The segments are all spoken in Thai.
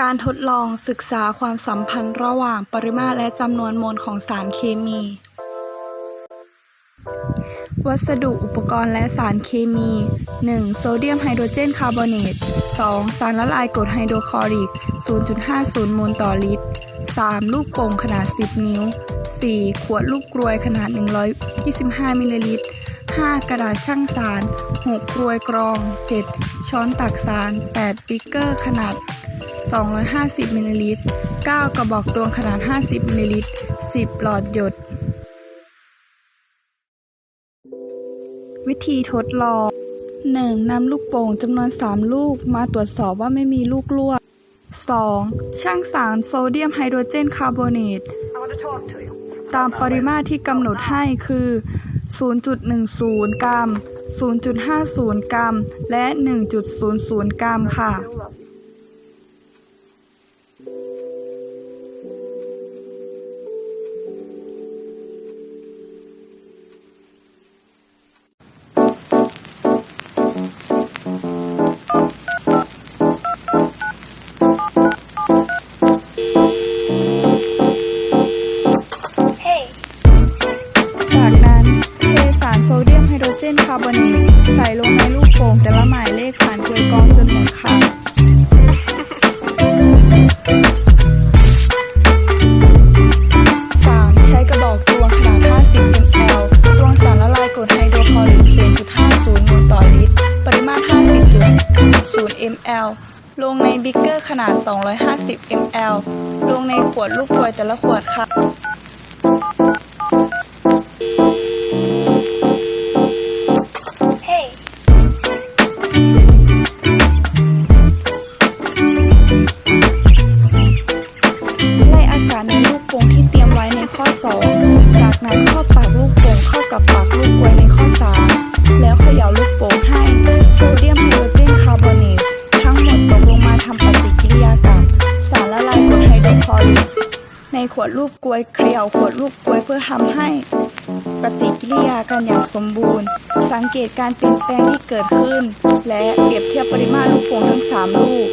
การทดลองศึกษาความสัมพันธ์ระหว่างปริมาตรและจำนวนมวลของสารเคมี วัสดุอุปกรณ์และสารเคมี 1. โซเดียมไฮโดรเจนคาร์บอเนต 2. สารละลายกรดไฮโดรคลอริก 0.50โมลต่อลิตร 3. ลูกโป่งขนาด 10 นิ้ว 4. ขวดลูกกรวยขนาด 125 มิลลิลิตร 5. กระดาษช่างสาร 6. กรวยกรอง 7. ช้อนตักสาร 8. ปิกเกอร์ขนาด 250มิลลิลิตร 9. กระบอกตวงขนาด 50มิลลิลิตร 10. หลอดหยด วิธีทดลอง 1. นำลูกโป่งจำนวน 3 ลูกมาตรวจสอบว่าไม่มีลูกรั่ว 2. ช่างสารโซเดียมไฮโดรเจนคาร์บอเนตตามปริมาตรที่กำหนดให้คือ 0.10 กรัม 0.50 กรัม และ 1.00 กรัมค่ะ จากนั้นเทสารโซเดียมไฮโดรเจนคาร์บอเนตใส่ลงในลูกโป่งแต่ละหมายเลขผ่านกลวยกรองจนหมดค่ะ 3. ใช้กระบอกตวงขนาด50 ml ตวงสารละลายกรดไฮโดรคลอริก0.50มลต่อลิตรปริมาตร50.0 ml ลงในบิ๊กเกอร์ขนาด 250 ml ลงในขวดลูกกรวยแต่ละขวดค่ะ ขวดรูปกลวยเขย่าขวดรูปกลวยเพื่อทำให้ปฏิกิริยากันอย่างสมบูรณ์ สังเกตการเปลี่ยนแปลงที่เกิดขึ้น และเปรียบเทียบปริมาตรลูกโป่งทั้งสามลูก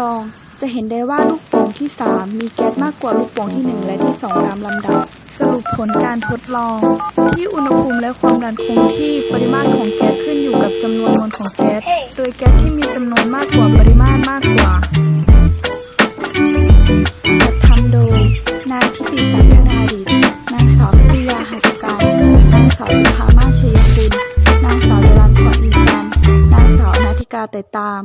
ลองจะเห็นได้ว่าลูกโป่งที่ 3 มีแก๊สมากกว่าลูกโป่งที่ 1 และที่ 2 ตามลำดับ สรุปผลการทดลอง ที่อุณหภูมิและความดันคงที่ปริมาตรของแก๊สขึ้นอยู่กับจำนวนมวลของแก๊ส โดยแก๊สที่มีจำนวนมากกว่าปริมาตรมากกว่าจัดทำโดย นายทิติสันธนาดิตนางสาวพิจิยาหัสการนางสาวจุฑามาชัยคุณนางสาวจรัญพรอินจันนางสาวนาธิกาแต่ตาม